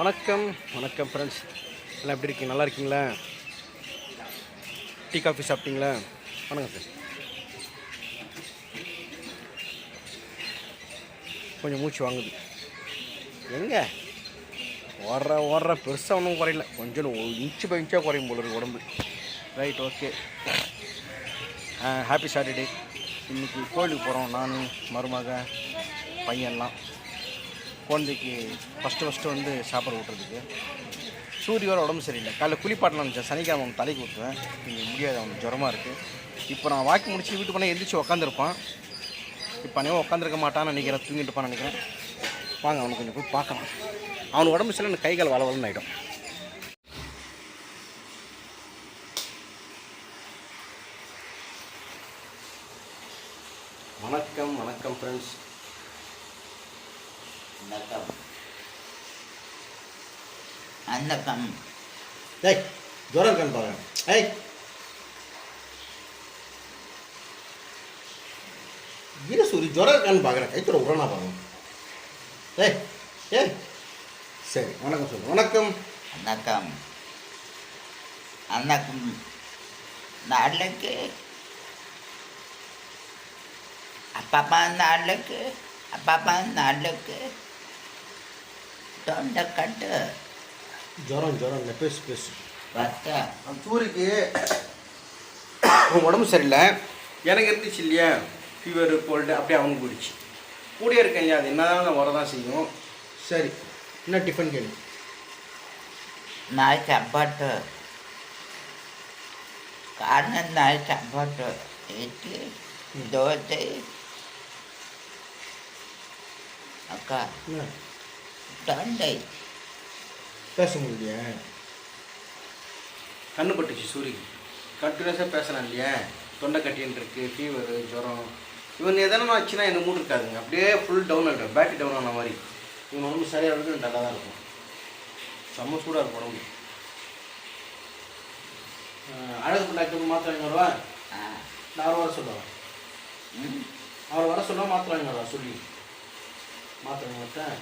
வணக்கம் வணக்கம் ஃப்ரெண்ட்ஸ் எல்லாம் எப்படி இருக்கீங்க? நல்லா இருக்கீங்களா? டீ காஃபி சாப்பிட்டீங்களா? வணக்கம் சார் கொஞ்சம் மூச்சு வாங்குது. எங்கே? ஓடுற ஓடுற பெருசாக ஒன்றும் குறையல. கொஞ்சம் ஒரு இன்ச்சு பை இன்ச்சாக குறையும் போல இருக்கு உடம்பு. ரைட் ஓகே ஹாப்பி சாட்டர்டே இன்றைக்கி கோயிலுக்கு போகிறோம் நான் மருமக பையன்லாம். குழந்தைக்கு ஃபஸ்ட்டு ஃபஸ்ட்டு வந்து சாப்பாடு ஊட்டுறதுக்கு. சூரிய உடம்பு சரியில்லை. காலைல குளிப்பாட்டலாம் நினச்சேன். சனிக்கிழமை அவன் தலைக்கு ஊற்றுவேன் இங்கே முடியாது அவனுக்கு ஜுரமாக இருக்குது இப்போ நான் வாக்கி முடிச்சு வீட்டுக்கு போனால் எந்திரிச்சு உட்காந்துருப்பான் இப்போ அனைவரும் உட்காந்துருக்க மாட்டான்னு நினைக்கிறேன். தூங்கிட்டு இருப்பான்னு நினைக்கிறேன். வாங்க அவனுக்கு கொஞ்சம் போய் பார்க்கலாம். அவனுக்கு உடம்பு சரியில்லை எனக்கு கை கால் வள ஆகிடும் வணக்கம் வணக்கம் ஃப்ரெண்ட்ஸ் வணக்கம் வணக்கம் ஏய் ஜுரம் இருக்கான்னு பாருங்க. ஏய். வீரசூரி ஜுரம் இருக்கான்னு பார்க்குறேன் கைத்தோட உடனா பாருங்க. ஏய் ஏய். சரி வணக்கம் சொல்லு வணக்கம். வணக்கம். வணக்கம். நாளைக்கு. அப்பப்பா நாளைக்கு. அப்பப்பா நாளைக்கு. தொண்டைக்கட்டு. ஜுரம் ஜுரம் இல்லை பேசு பேசு. சூரிக்கு உடம்பு சரியில்லை. எனக்கு இருந்துச்சு இல்லையா? ஃபீவர் கோல்டு அப்படியே அவனுக்கு போயிடுச்சு. கூடயே இருக்கேன் இல்லையா அது என்ன வரதான் செய்யும். சரி என்ன டிஃபன் கேள்வி நாய் சாப்பாட்டு. காரணம் நாய் சாப்பாட்டு. இட்லி தோசை. அக்கா தொண்டை. பேச முடியலையா கண்ணு பட்டுச்சு சூரிக்கு கண்டினியூஸாக பேசலாம் இல்லையா? தொண்டை கட்டின்னு இருக்கு ஃபீவரு ஜுரம். இவன் எதனா ஆச்சுன்னா எனக்கு மூடு இருக்காதுங்க. அப்படியே ஃபுல் டவுன் ஆகிடும் பேட்டரி டவுன் ஆன மாதிரி. இவன் உடம்பு சரியாக இருக்கு நல்லா தான் இருக்கும். செம்ம சூடாக இருக்கும் உடம்பு. அழகு டாக்டர் மாத்திரை வருவா? நான் அவரை வர சொல்லுவேன். அவரை வர சொல்ல மாத்திரை வருவா சொல்லி. மாத்திரை வாங்கி வரட்டேன்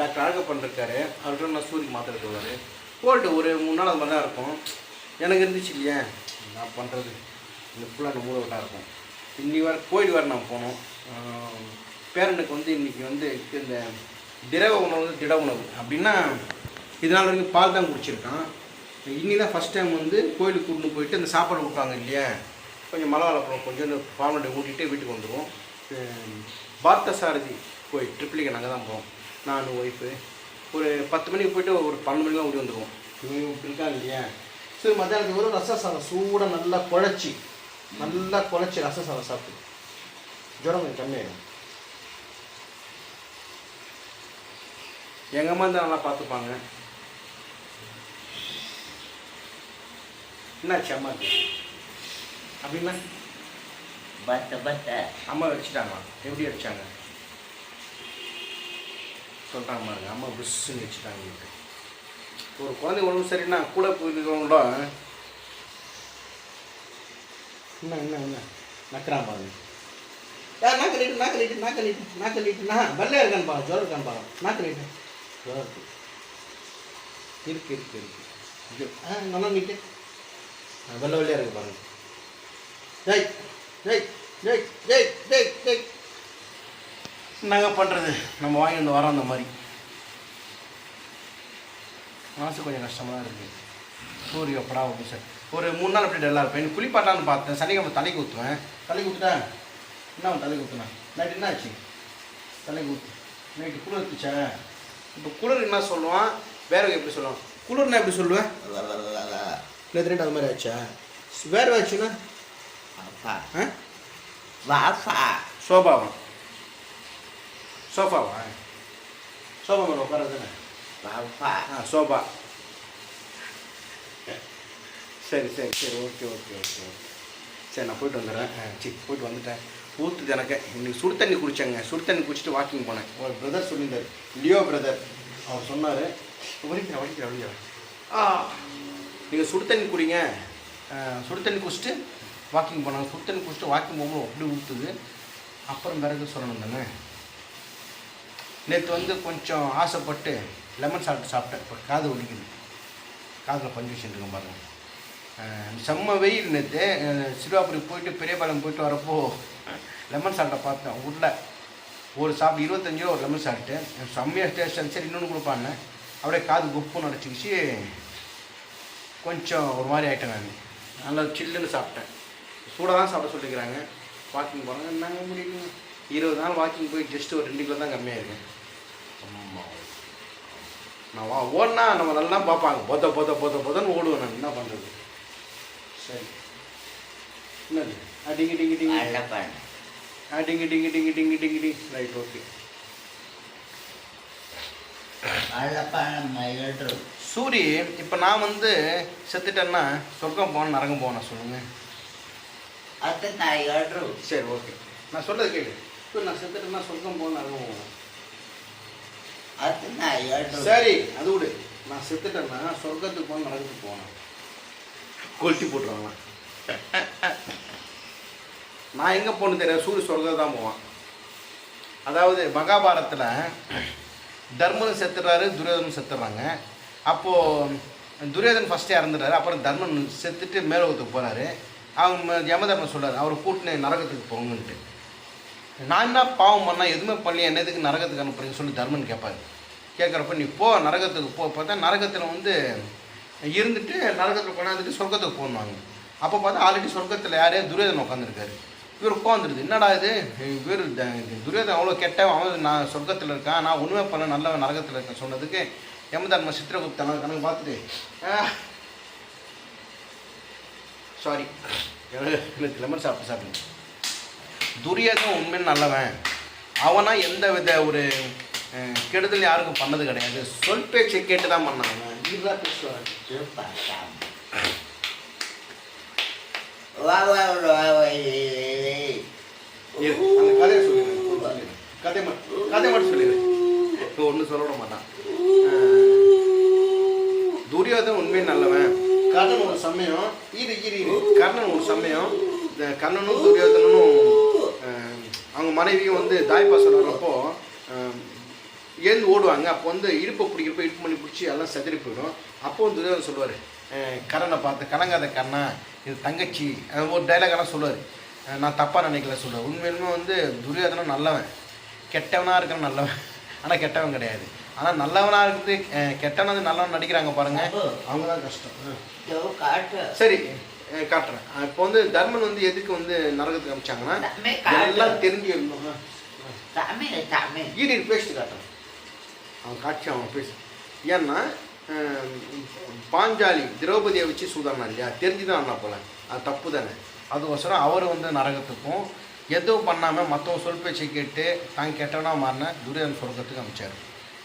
டாக்டர் அழகப்பன் இருக்காரு அவர்கிட்ட நான் சூரிய மாத்திரை தருவார் போல்ட்டு ஒரு மூணு நாள் அது மாதிரி தான் இருக்கும். எனக்கு இருந்துச்சு இல்லையா? நான் பண்ணுறது இந்த ஃபுல்லாக அந்த மூளை இருக்கும். இன்னி வர கோயில் வர நான் போனோம். பேரனுக்கு வந்து இன்றைக்கி வந்து இந்த திரவ உணவு திட உணவு அப்படின்னா இதனால் வரைக்கும் பால் தான் குடிச்சிருக்கான். இன்னி தான் ஃபஸ்ட் டைம் வந்து கோயிலுக்கு கூட்டிட்டு போயிட்டு அந்த சாப்பாடு கொடுப்பாங்க இல்லையா? கொஞ்சம் மலை வளர்ப்போம் கொஞ்சம் இந்த பால்வண்டை ஊட்டிகிட்டே வீட்டுக்கு வந்துடுவோம் பார்த்த சாரதி கோயில் ட்ரிப்ளிகன் அங்கே தான் போவோம். நான் ஒய்ஃபு ஒரு பத்து மணிக்கு போயிட்டு ஒரு பன்னெண்டு மணிக்கு ஓடி வந்துடுவோம் இவங்க இப்படி இருக்காங்க இல்லையா? சரி மத்தியானத்துக்கு ஒரு ரச சாதம் சூடாக நல்லா குழச்சி நல்லா குழச்சி ரச சாதம் சாப்பிட்டு ஜுரம் கொஞ்சம் கம்மியாயிடும் எங்கள் அம்மா தான் நல்லா பார்த்துப்பாங்க. என்னாச்சு அம்மாக்கு அப்படின்னா? பத்த பத்த. அம்மா வச்சுட்டாங்களா எப்படி அடிச்சாங்க சொல்லிட்டாங்க பாருங்க அம்மா புஷ்ஷுன்னு வச்சுட்டாங்க வீட்டு ஒரு குழந்தை உடம்பு சரின்னா கூட போயிருக்கவங்களோ என்ன என்ன என்ன? நக்கிறான் பாருங்க. யார் நாக்கு நீட்டு நாக்கு நீட்டு நாக்கு நீட்டு நாக்கு நீட்டு நான் வெள்ளையா இருக்கான்னு பாருங்க ஜுரம் இருக்கான்னு பாருங்க நாக்கு நீட்டு ஜுரம் இருக்கு. இருக்கு இருக்கு இருக்கு. ஐயோ ஆ நல்லா ஆ, வெள்ளை வெள்ளையா இருக்கு பாருங்க. டேய் டேய் டேய் டேய் டேய் டேய். நாங்கள் பண்ணுறது நம்ம வாங்கி வந்து வரோம் அந்த மாதிரி. மனசு கொஞ்சம் கஷ்டமாக தான் இருக்குது சூரிய எப்படா ஓகே சார். ஒரு மூணு நாள் அப்படி டல்லாக இருப்பேன் குளிப்பாட்டான்னு பார்த்தேன். சனிக்கிழமை தலைக்கு ஊற்றுவேன் தலைக்கு ஊற்றுட்டேன் என்ன தலைக்கு ஊற்றுனேன் நைட்டு என்ன ஆச்சு? தலைக்கு ஊற்று நைட்டு குளிர் இருந்துச்சா இப்போ குளிர் என்ன சொல்லுவான்? வேற எப்படி சொல்லுவான்? குளிர்னா எப்படி சொல்லுவேன்? நேற்று நைட்டு அது மாதிரி ஆச்சா? வேற ஆச்சுன்னா? வாசா. சோபாவா சோஃபாவா சோபா மேலே உட்காரது தானே ஆ சோபா சரி சரி சரி ஓகே ஓகே ஓகே ஓகே சரி நான் போயிட்டு வந்துடுறேன். ஆ சரி போயிட்டு வந்துட்டேன். ஊற்றுது எனக்கு இன்னைக்கு சுடு தண்ணி குடித்தேங்க சுடு தண்ணி குடிச்சிட்டு வாக்கிங் போனேன். ஒரு பிரதர் சொல்லியிருந்தார். லியோ பிரதர் அவர் சொன்னார் வலிக்கிறேன் வலிக்கிறேன் வலிக்கிறேன் ஆ நீங்கள் சுடு தண்ணி குடிங்க. சுடு தண்ணி குடிச்சிட்டு வாக்கிங் போனாங்க. சுடு தண்ணி குடிச்சிட்டு வாக்கிங் போகும்போது அப்படி ஊற்றுது அப்புறம் வேறு எதுவும் சொல்லணும் தானே? நேற்று வந்து கொஞ்சம் ஆசைப்பட்டு லெமன் சாப்பிட்டு சாப்பிட்டேன். இப்போ காது வலிக்குது. காதில் பஞ்சு வச்சுருக்கேன் பாருங்க. செம்ம வெயில் நேற்று சிறுவாபுரி போயிட்டு பெரியபாளையம் போயிட்டு வரப்போ லெமன் சால்ட்டை பார்த்தேன். உள்ள ஒரு சாப்பிட்டு இருபத்தஞ்சு ரூபா ஒரு லெமன் சால்ட்டு செம்மையாக டேஸ்ட் சரி இன்னொன்று கொடுப்பான்னு அப்படியே காது குப்புன்னு அடைச்சிக்கிச்சு. கொஞ்சம் ஒரு மாதிரி ஆகிட்டேன் நான். நல்லா சில்லுன்னு சாப்பிட்டேன். சூடாக தான் சாப்பிட சொல்லிக்கிறாங்க. வாக்கிங் போகிறாங்க நாங்கள் முடியும் இருபது நாள் வாக்கிங் போய் ஜஸ்ட் ஒரு ரெண்டு கிலோ தான் கம்மியாக இருக்கேன் ஆமா. நான் வா ஓடினா நம்ம நல்லா பார்ப்பாங்க. பொத பொத பொத பொதன்னு ஓடுவேன் நான். என்ன பண்ணுறது சரி. என்னது? டிங்கி டிங்கி டிங்கி. ஆ, டிங்கி டிங்கி டிங்கி டிங்கி டிங்கி டிங்கி. ரைட் ஓகே சூரி இப்போ நான் வந்து செத்துட்டேன்னா சொர்க்கம் போகணும் நரகம் நான் ஏழு சரி ஓகே நான் சொல்றது கேளு. இப்போ நான் செத்துட்டேன்னா சொர்க்கம் போகணும் அது நான் ஏழு சரி அது விடு. நான் செத்துட்டேன்னா சொர்க்கத்துக்கு போகணும் நரகத்துக்கு போகணும். கொளுத்தி போட்டுருவாங்க நான் எங்கே போகணும் தெரியாது சூரிய சொர்க்கம் தான் போவான். அதாவது மகாபாரத்தில் தர்மன் செத்துறாரு துரியோதனன் செத்துறாங்க. அப்போது துரியோதன் ஃபஸ்ட்டே இறந்துட்டாரு. அப்புறம் தர்மன் செத்துட்டு மேலோகத்துக்கு போகிறாரு அவங்க யமதர்மன் சொல்றாரு. அவரை கூட்டினு நரகத்துக்கு போங்கன்ட்டு நான் என்ன பாவம் பண்ணால் எதுவுமே பண்ணி என்ன எதுக்கு நரகத்துக்கு அனுப்புறீங்க சொல்லி தர்மன் கேட்பார் கேட்குறப்ப நீ போ நரகத்துக்கு போ. பார்த்தா நரகத்தில் வந்து இருந்துட்டு நரகத்தில் கொண்டாந்துட்டு சொர்க்கத்துக்கு போனாங்க அப்போ பார்த்தா ஆல்ரெடி சொர்க்கத்தில் யாரே துரியோதன் உட்காந்துருக்காரு இவர் உட்காந்துருது என்னடா இது? இவர் துரியோதன் அவ்வளோ கெட்டவன் அவன் நான் சொர்க்கத்தில் இருக்கான் நான் ஒன்றுமே பண்ண நல்லவன் நரகத்தில் இருக்கேன் சொன்னதுக்கு யமதர்ம சித்திரகுப்தன் கணக்கு பார்த்துட்டு சாரி எனக்கு லெமன் சாப்பிட்டு சாப்பிடுங்க. துரியோதன் உண்மைன்னு நல்லவன். அவனா எந்த வித ஒரு கெடுதல் யாருக்கும் பண்ணது கிடையாது. சொல் பேச்சை கேட்டு தான் பண்ணாங்க கதை மட்டும் கதை மட்டும் சொல்லிடுறேன் இப்போ ஒன்றும் சொல்ல விட மாட்டான். துரியோதன் உண்மையை நல்லவன். கர்ணன் ஒரு சமயம் இரு இரு இரு. கர்ணன் ஒரு சமயம் கர்ணனும் அவங்க மனைவியும் வந்து தாய்ப்பாசம் வர்றப்போ ஏந்து ஓடுவாங்க. அப்போ வந்து இடுப்பை பிடிக்கிறப்ப இடுப்பு பண்ணி பிடிச்சி எல்லாம் செதறி போயிடும். அப்போ வந்து துரியோதன் சொல்லுவார் கரனை பார்த்து கலங்காத கண்ணா இது தங்கச்சி. ஒரு டைலாகெல்லாம் சொல்லுவார் நான் தப்பாக நினைக்கல சொல்லுவேன் உண்மையிலுமே வந்து துரியோதனன் நல்லவன். கெட்டவனாக இருக்கிற நல்லவன். ஆனால் கெட்டவன் கிடையாது. ஆனால் நல்லவனாக இருக்குது வந்து நல்லவன் நடிக்கிறாங்க பாருங்க. அவங்க தான் கஷ்டம். சரி. காட்டுறேன். இப்போ வந்து தர்மன் வந்து எதுக்கு வந்து நரகத்துக்கு அமிச்சாங்கன்னா காட்டு. எல்லாம் தெரிஞ்சு ஈடு பேசிட்டு காட்டுறேன். அவன் காட்சி அவன் பேசு. ஏன்னா பாஞ்சாலி திரௌபதியை வச்சு சூதானா இல்லையா? தெரிஞ்சு தான் ஆனா போல. அது தப்பு தானே அதுக்கோசரம் அவர் வந்து நரகத்துக்கும் எதுவும் பண்ணாமல் மற்றவங்க சொல் பேச்சை கேட்டு தான் கெட்டவனா மாறின துரியோதன் சொர்க்கத்துக்கு அமிச்சார்.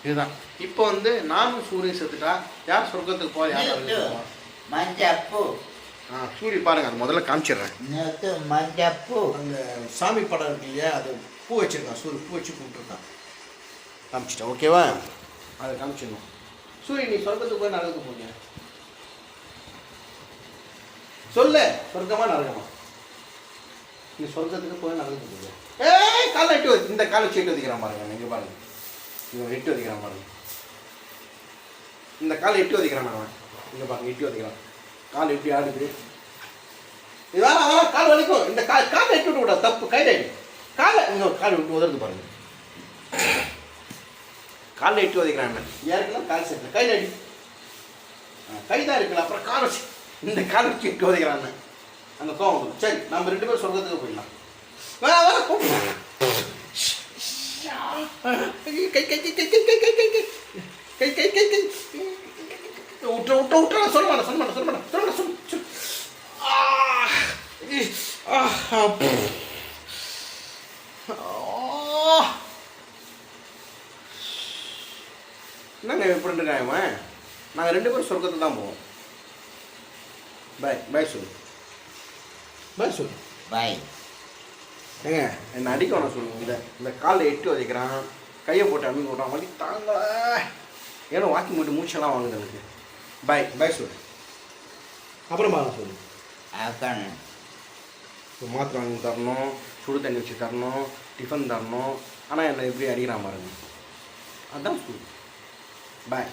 இதுதான். இப்போ வந்து நானும் சூரியன் செத்துட்டா யார் சொர்க்கத்துக்கு போவா யார் மஞ்சப்பூ ஆ சூரிய பாருங்க அது முதல்ல காமிச்சிடுறேன். நேற்று மஞ்சப்பூ. அந்த சாமி படம் இருக்கு இல்லையா அது பூ வச்சிருக்கான் சூரிய பூ வச்சு கும்பிட்டுருக்கான். காமிச்சிட்டேன் ஓகேவா? அதை காமிச்சிடணும். சூரிய நீ சொர்க்கத்துக்கு போய் நரகத்துக்கு போங்க சொல்லு சொர்க்கமா நரகமா? நீ சொர்க்கத்துக்கு போய் நரகத்துக்கு போங்க ஏய் காலை எட்டு இந்த காலை வச்சு எட்டு வதிக்கிறான் பாருங்க இங்க பாருங்க. இவன் எட்டு வதிக்கிறான் பாருங்க. இந்த காலை எட்டு வதிக்கிறான் அவன். இங்க பாருங்க எட்டு வதிக்கிறான். கால் எப்படி ஆடுது இதான் அதெல்லாம் கால் வலிக்கும் இந்த கால் காலை எட்டு விட்டு விட தப்பு கைடாடி காலை இன்னொரு கால் விட்டு உதறது பாருங்க காலில் எட்டு வதைக்கிறான் யாருக்கெல்லாம் கால் சேர்த்து கைடாடி கைதான் இருக்குல்ல அப்புறம் கால் வச்சு இந்த கால் வச்சு எட்டு வதைக்கிறான் அந்த கோவம் சரி நம்ம ரெண்டு பேரும் சொல்றதுக்கு போயிடலாம் வேற வா, போ. கை கை கை கை கை கை கை கை கை கை கை கை கை விட்டுற விட்டுற விட்டுற சொல்ல மாட்டேன் சொல்ல மாட்டேன் சொல்ல மாட்டேன் சொல்ல மாட்டேன். என்னங்க எப்படி இருக்கான் இவன்? நாங்கள் ரெண்டு பேரும் சொர்க்கத்துக்கு தான் போவோம். பாய் பாய் சொல்லு. பாய் சொல்லு. பாய். ஏங்க என்னை அடிக்க வேணாம் சொல்லுங்க இதை இந்த காலில் எட்டு வதைக்கிறான் கையை போட்டு அம்மி போட்டான் வலி தாங்க. ஏன்னா வாக்கிங் போட்டு மூச்செல்லாம் வாங்குது எனக்கு. பாய் பாய் சொல்லு. அப்புறம் பாருங்க சொல்லு இப்போ மாத்திரை வாங்கி தரணும் சுடு தண்ணி வச்சு தரணும் டிஃபன் தரணும். ஆனால் என்னை எப்படி அடிக்கிறான் பாருங்க. அதுதான் ஸ்கூல் பாய்